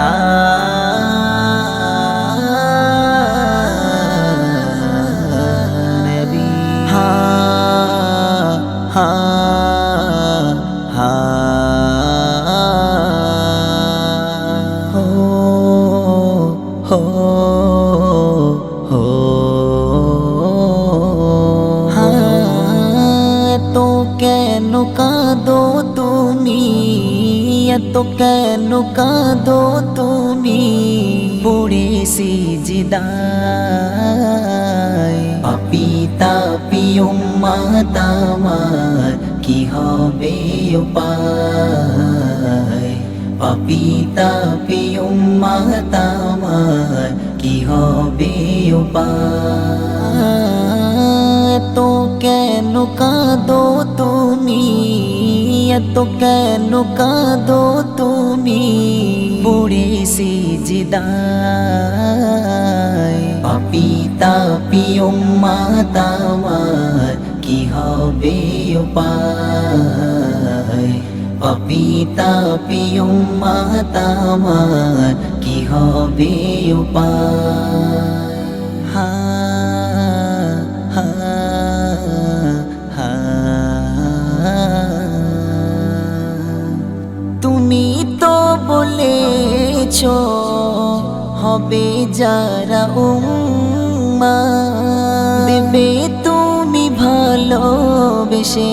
তো কাঁদো তুমি, এত কেন কাঁদো তুমি? পড়েছি জিদায়। পিতা পিয়ম মাতামার কি হবে উপায়? পাপিতা পিয়ম মাতামার কি হবে উপায়? তো কেন কাঁদো তুমি, এত কেন কাঁদো তুমি? পড়েছি জিদায় পাপিতা পিয়ম মাতামার কি হবে উপায়? পাপিতা পিয়ম মাতামার কি হবে উপায়? হবে যারা উম্মা। দেবে তুমি ভালোবেসে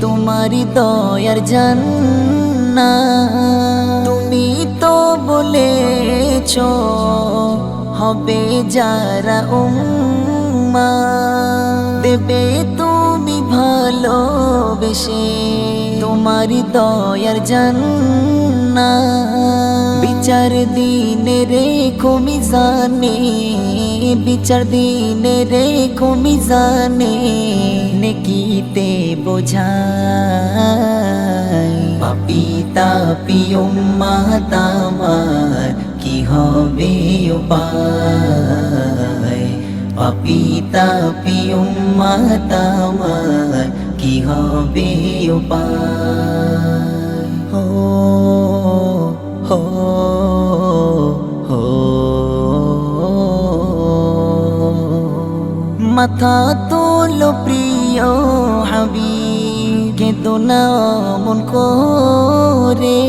তোমার দয়ার জান্না তুমি তো বলেছ হবে যারা উম্মা। দেবে তুমি ভালোবেসে তোমার দয়ার জান্না বিচার দিনে রেখো মিজানে, বিচার দিনে রেখো মিজানে, নেকিতে বোঝায় পাপিতা পিয়ম মাতামার কি হবে উপায়? পাপিতা পিয়ম মাতামার কি হবে উপায়? হো মাথা তোলো প্রিয় হাবি কেঁদো না মন করে।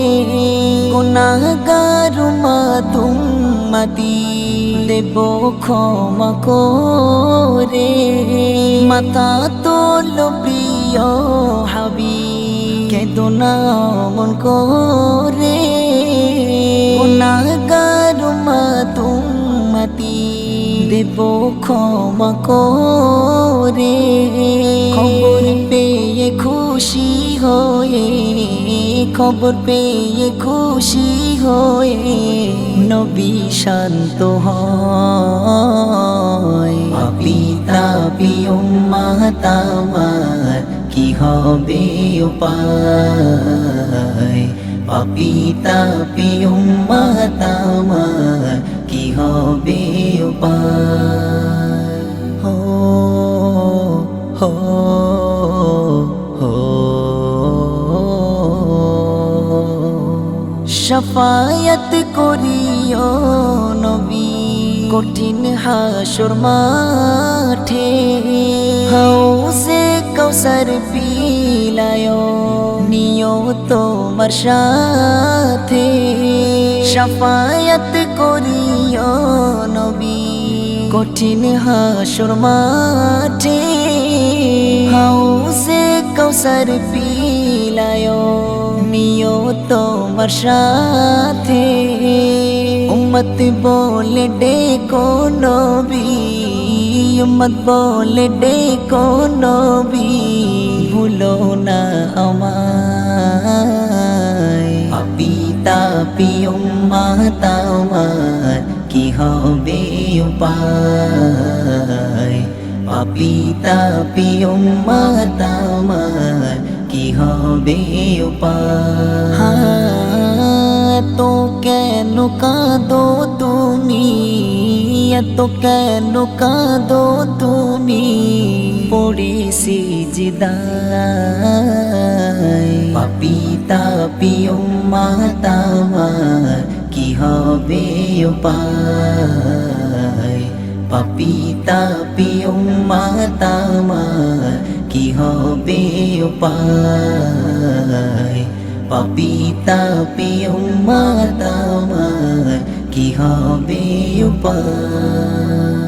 গুনাগার মা তুমাতি দেব ক্ষমা করে। মাথা তোলো প্রিয় হাবি কেঁদো না মন করে। দেব ক্ষমা করে। খবর পেয়ে খুশি হয়ে, খবর পেয়ে খুশি হয়ে নবী শান্ত হয়। পিতা মাতামার কি হবে উপায় পাপিতা পিয়ম মাতামার কি হবে উপায়? হো হো হো। শফায়ত করিও নবী, কঠিন হাসর মাঠে। হাউসে কৌসর পিলায় নিয় তোমার সাথে। শফায়ত করিও নবী। কঠিন হাসর মাঠে হাউসে কৌসর পিলায় নিয় তোমার সাথে। উম্মত বলে ডেকো নবী, উম্মত বলে ডেকো নবী, ভুলো না আমায়। পিতা পিয়ম মাতামার কি হবে উপায়। পাপিতা পিয়ম মাতামার কি হবে উপায়? তো কেন কাঁদো তুমি? এত কেন কাঁদো তুমি? পড়েছি জিদায়। পাপি তাপি মাতামার হবে উপায়। পাপি তাপি মাতামার কি হবে উপায়? পাপি তাপি মাতামার কি হবে উপায়?